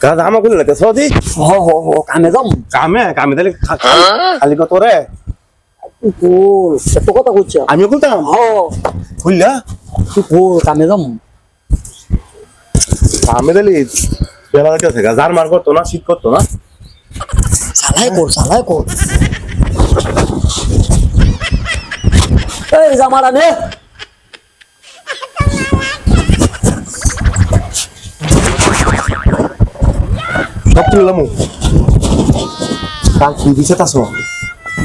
কাজ আমা খুলে লাগে সদি হ হ হ কামে যাম। কামে কামে তাহলে খা- খালি- কত রে কোল এত কথা কইছে আমিও খুলতাম? হ। খুললা? তুই কোল কামে যাম। কামে তাহলে বেলা যাচ্ছে যার মার করতো না শীত করতো না সালাই কর সালাই কর এই জামারা নে তুললাম কাল কি দিছে তাস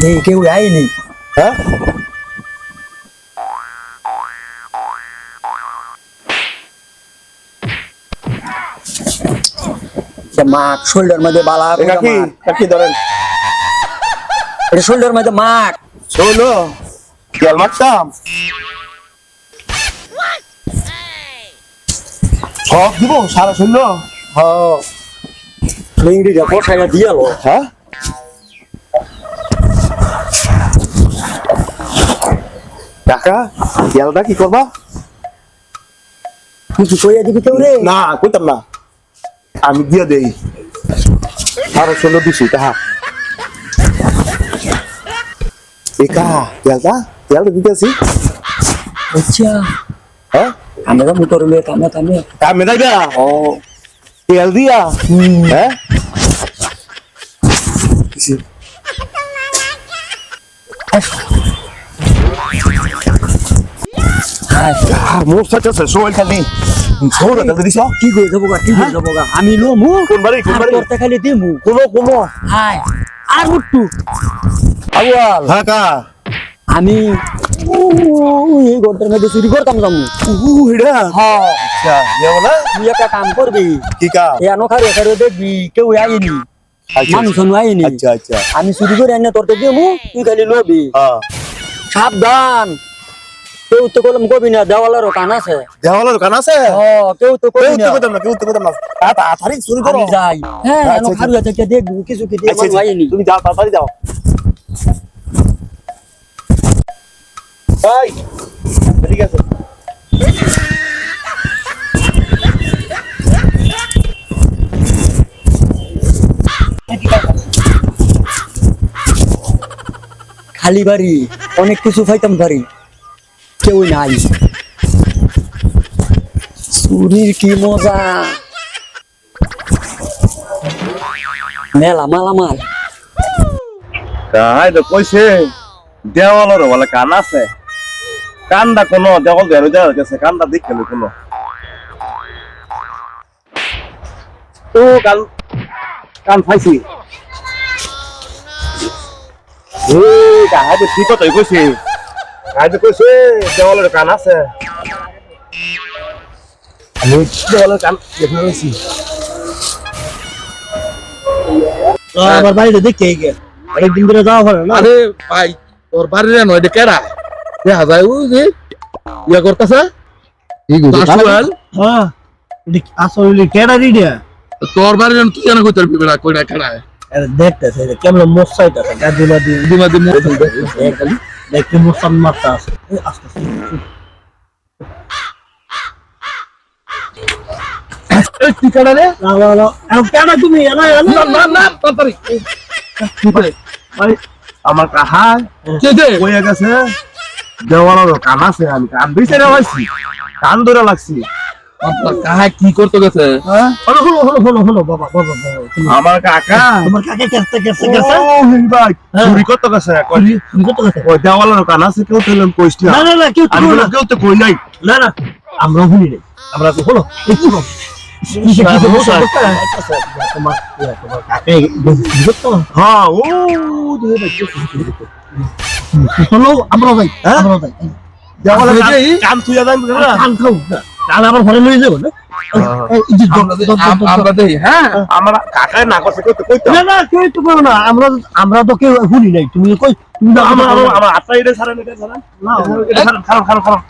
নেই কেউ আইনি হ্যাঁ মাঠ শোল্ডার মধ্যে বালা এটা কি কি ধরেন এটা শোল্ডার মধ্যে মাঠ শোনো তেল মারতাম সব দিব সারা শূন্য হ লিঙ্গিটা বসাইয়া দিয়ালো হ্যাঁ টাকা তেলটা কি করবা কিছু কইয়া দিবি কেউ রে না কইতাম না আমি দিয়ে দেই সারা শূন্য দিছি তাহা একা তেলটা তেলটা দিতেছি আচ্ছা হ্যাঁ কামে যাম তোর লয়ে কামে কামে কামে যাইবা ও তেল দিয়া হ্যাঁ কিসি? হাই আর মোর সাথে আছে সোয়েল খালি। সোয়েল খালি দিছ কি করে যাব গা কি করে যাব গা আমি লো মু কোন বাড়ি কোন বাড়ি? করতে খালি দিমু। কোনো কোনো হাই আর মুট্টু। আউয়াল। হ্যাঁ কা। আমি ও, এই ঘরটার মধ্যে চুরি করতাম উ হিড়া হ্যাঁ আচ্ছা ইয়া বলে? তুই একটা কাম করবি। কি আনো খারে খারে দেখবি কেউ আইনি। মানুষ আইনি আচ্ছা আচ্ছা। আমি চুরি করে এনে তোরতে দিমু তুই খালি লবি। হ্যাঁ। সাবধান। কেউ তো কলম কবি না দেওয়ালেরও কান আছে। দেওয়ালের দোকান আছে? কেউ তো কেউ তো কইতাম না কেউ তো না। তাড়াতাড়ি শুরু করো। যাই। হ্যাঁ আচ্ছা, এনো আচ্ছা। খারুয়া থেকে দেখব? কিছু কি দিয়ে আচ্ছা, আচ্ছা, তুমি যাও তাড়াতাড়ি যাও। ভাই ঠিক আছে। খালি বাড়ি, অনেক কিছু পাইতাম পারি কেউ নাই। চুরির কি মজা? মেলা মালামাল তাই তো কইছে, দেওয়ালের বলে কান আছে। কানটা কোনো দেওয়াল বেরো দেওয়া গেছে, কানটা দেখে লো কোনো। তো কান কান পাইছি। তো ঠিক কথাই কইছে। তো কইছে দেওয়ালের কান আছে। আমি দেওয়ালের কান দেখে রয়েছি আমার বাড়িতে দেখতে গিয়ে অনেকদিন ধরে যাওয়া হয় না। আরে ভাই তোর বাড়ির নয় এটা কেডা? দেখা যায় ও যে ইয়া করতেছে। আসুয়াল হ্যাঁ আসলে কেডা রিডিয়া তোর বাড়ির তুই জানা কইতে পারবি না কইনা কেডা? দেখতেছে কেমন আছে দেখতে মারতা আস্তে আমার কাহাই কে দে? কইয়া গেছে। দেওয়ালের কান আছে আমি কান পাইছি কান ধরে লাগছি। আপনার কাহা কি করতে গেছে? হলো হলো হলো হলো হলো বাবা বাবা বাবা আমার কাকা? তোমার কাকে কেসতে কেসতে ও গেছে হিংবাই চুরি করতে গেছে কই কত গেছে? ওই দেওয়ালের কান আছে কেউ তো এলাম কইছি না। না না কেউ আমি তুমি কেউ তো কই নাই। না না আমরা ভুলি নাই। আমরা তো হলো। এই কি কাকে বুঝতো হ্যাঁ আমরা আমরা আমি কান- যাই? কান খাও কান আবার ঘরে লয়ে যাব না? আমরা তো কেউ ভুলি নাই তুমি কই তুমি আমার আত্মা এটা ছাড়েন এটা ছাড়েন। না খারাপ খারাপ খারাপ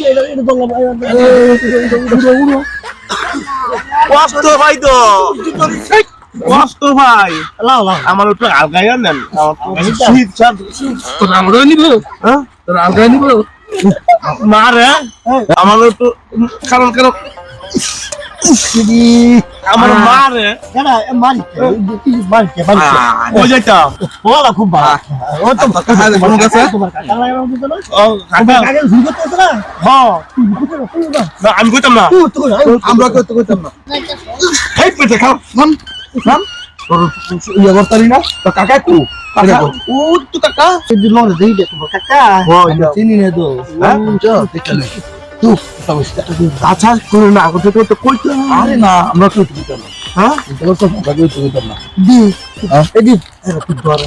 এটা এটা বললাম কষ্ট ভাই তো। কষ্ট ভাই। লাও লাও। আমার একটু আলগাইয়া নেন। শীত তোর নিব? হ্যাঁ? তোর আলগাই নিব? না রে আমার একটু কারণ কারণ আমার মা রে মারি ওই যেতাম ওলা খুব ভালো। ও তো? তোমার ও হ্যাঁ আমি কইতাম না। আমরা করতে না। এই পেটে খাও। নাম নাম তোর ইয়ে করতারি না? তো কাকা কু তুই আচ্ছা করে না তো কইতে আরে না আমরা না। হ্যাঁ? না। দি? এদি তুই ধর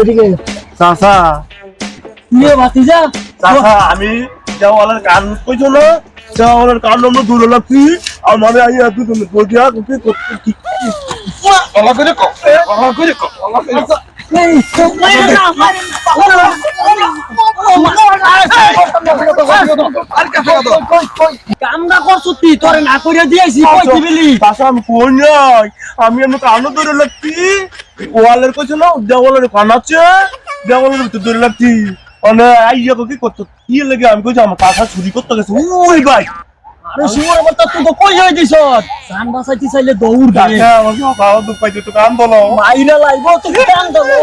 এদিকে। আমি দেওয়ালের কান কইছো না? দেওয়ালের কান আমরা দূরে লাগছি আমারে আইয়া তুই তুমি কই দিয়া কি করতে আল্লাহ করে কো আল্লাহ করে কো আল্লাহ কো দিবি আমি কই নাই? আমি কানও ধরে লাগছি। ওয়ালের কইছো না দেওয়ালের কান আছে দেওয়ালের ভিতর ধরে লাগছি। মানে আইয়া কি করতে কি লাগে? আমি কইছি আমার কাকা চুরি করতে গেছে। ওই ভাই! শুয়ার বাচ্চা তুই তো কই হয়ে দিছ? জান বাঁচাইতে চাইলে দৌড় দে আমার তো কান দলো মাইরা লাইব তুই কান দেবো